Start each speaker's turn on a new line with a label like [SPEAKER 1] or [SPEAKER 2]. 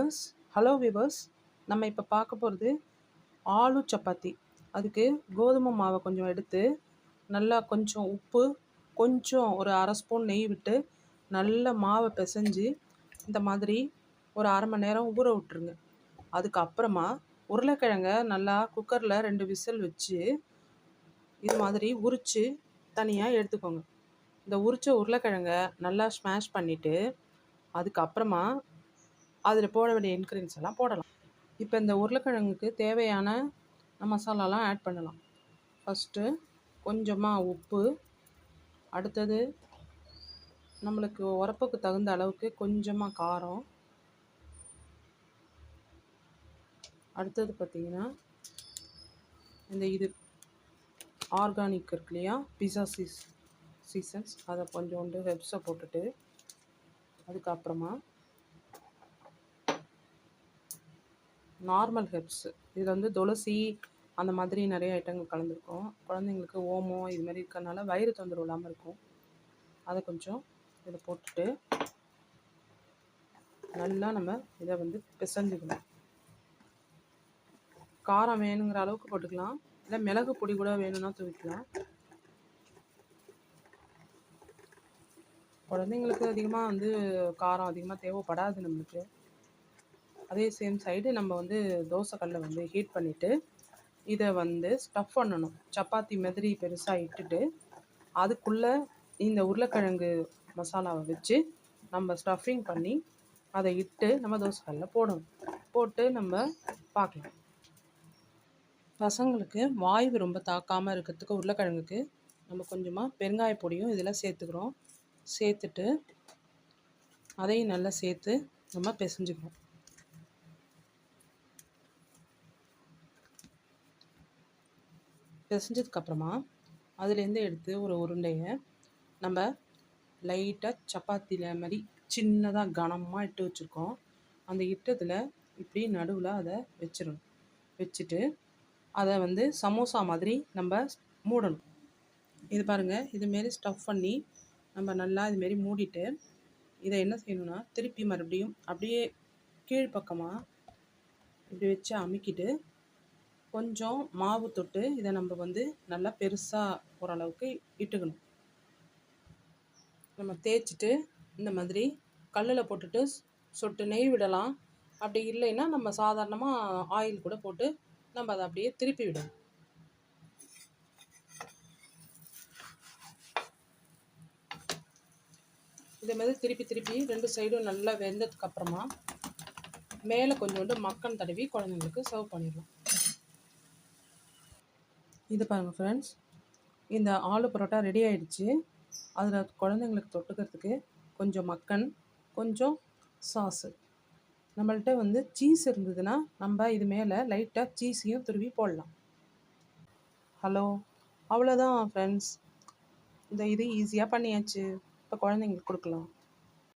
[SPEAKER 1] Viewers hello viewers நம்ம இப்போ பார்க்க போகிறது ஆலு சப்பாத்தி. அதுக்கு கோதுமை மாவை கொஞ்சம் எடுத்து நல்லா கொஞ்சம் உப்பு கொஞ்சம் ஒரு அரை ஸ்பூன் நெய் விட்டு நல்ல மாவை பிசைஞ்சு இந்த மாதிரி ஒரு அரை மணி நேரம் ஊற விட்ருங்க அதுக்கப்புறமா உருளைக்கிழங்க நல்லா குக்கரில் ரெண்டு விசில் வச்சு இது மாதிரி உரித்து தனியாக எடுத்துக்கோங்க. இந்த உரித்த உருளைக்கிழங்க நல்லா ஸ்மாஷ் பண்ணிவிட்டு அதுக்கப்புறமா அதில் போட வேண்டிய இன்க்ரீடியன்ஸ் எல்லாம் போடலாம். இப்போ இந்த உருளைக்கிழங்குக்கு தேவையான மசாலாலாம் ஆட் பண்ணலாம். ஃபஸ்ட்டு கொஞ்சமாக உப்பு அடுத்தது நம்மளுக்கு உரப்புக்கு தகுந்த அளவுக்கு கொஞ்சமாக காரம். அடுத்தது பார்த்திங்கன்னா இந்த இது ஆர்கானிக் இருக்கு இல்லையா? பிஸா சீஸ் சீசன்ஸ் அதை கொஞ்சோண்டு ஹெப்ஸை போட்டுட்டு அதுக்கப்புறமா நார்மல் ஹெர்ப்ஸ். இதில் வந்து துளசி அந்த மாதிரி நிறைய ஐட்டங்கள் கலந்துருக்கும். குழந்தைங்களுக்கு ஓமம் இது மாதிரி இருக்கிறதுனால வயிறு தொந்தரவு இல்லாமல் இருக்கும். அதை கொஞ்சம் இதை போட்டுட்டு நல்லா நம்ம இதை வந்து பிசைஞ்சுக்கணும். காரம் வேணுங்கிற அளவுக்கு போட்டுக்கலாம். இல்லை மிளகு பொடி கூட வேணும்னா தூவிக்கலாம். குழந்தைங்களுக்கு அதிகமாக வந்து காரம் அதிகமாக தேவைப்படாது நம்மளுக்கு. அதே சேம் சைடு நம்ம வந்து தோசைக்கல்லை வந்து ஹீட் பண்ணிவிட்டு இதை வந்து ஸ்டஃப் பண்ணணும். சப்பாத்தி மாதிரி பெருசாக இட்டுட்டு அதுக்குள்ளே இந்த உருளைக்கிழங்கு மசாலாவை வச்சு நம்ம ஸ்டஃபிங் பண்ணி அதை இட்டு நம்ம தோசைக்கல்ல போடணும். போட்டு நம்ம பார்க்கலாம். பசங்களுக்கு வாய்வு ரொம்ப தாக்காமல் இருக்கிறதுக்கு உருளைக்கிழங்குக்கு நம்ம கொஞ்சமாக பெருங்காய பொடியும் இதில் சேர்த்துக்கிறோம். சேர்த்துட்டு அதையும் நல்லா சேர்த்து நம்ம பிசைஞ்சுக்கிறோம். பிசைஞ்சதுக்கப்புறமா அதுலேருந்து எடுத்து ஒரு உருண்டையை நம்ம லைட்டாக சப்பாத்தியில் மாதிரி சின்னதாக கனமாக இட்டு வச்சுருக்கோம். அந்த இட்டத்தில் இப்படி நடுவில் அதை வச்சிடணும். வச்சுட்டு அதை வந்து சமோசா மாதிரி நம்ம மூடணும். இது பாருங்கள் இதுமாரி ஸ்டஃப் பண்ணி நம்ம நல்லா இதுமாரி மூடிட்டு இதை என்ன செய்யணும்னா திருப்பி மறுபடியும் அப்படியே கீழ்ப்பக்கமாக இப்படி வச்சு அமுக்கிட்டு கொஞ்சம் மாவு தொட்டு இதை நம்ம வந்து நல்லா பெருசாக ஓரளவுக்கு இட்டுக்கணும். நம்ம தேய்ச்சிட்டு இந்த மாதிரி கல்லில் போட்டுட்டு சொட்டு நெய் விடலாம். அப்படி இல்லைன்னா நம்ம சாதாரணமாக ஆயில் கூட போட்டு நம்ம அதை அப்படியே திருப்பி விடணும். இதே மாதிரி திருப்பி திருப்பி ரெண்டு சைடும் நல்லா வெந்ததுக்கப்புறமா மேலே கொஞ்சோண்டு மக்கன் தடவி குழந்தைங்களுக்கு சர்வ் பண்ணிடலாம். இது பாருங்கள் ஃப்ரெண்ட்ஸ் இந்த ஆலு பரோட்டா ரெடி ஆகிடுச்சி அதில் குழந்தைங்களுக்கு தொட்டுக்கிறதுக்கு கொஞ்சம் மக்கன் கொஞ்சம் சாஸு நம்மள்கிட்ட வந்து சீஸ் இருந்ததுன்னா நம்ம இது மேலே லைட்டாக சீஸையும் துருவி போடலாம். ஹலோ அவ்வளோதான் ஃப்ரெண்ட்ஸ் இந்த இது ஈஸியாக பண்ணியாச்சு. இப்போ குழந்தைங்களுக்கு கொடுக்கலாம்.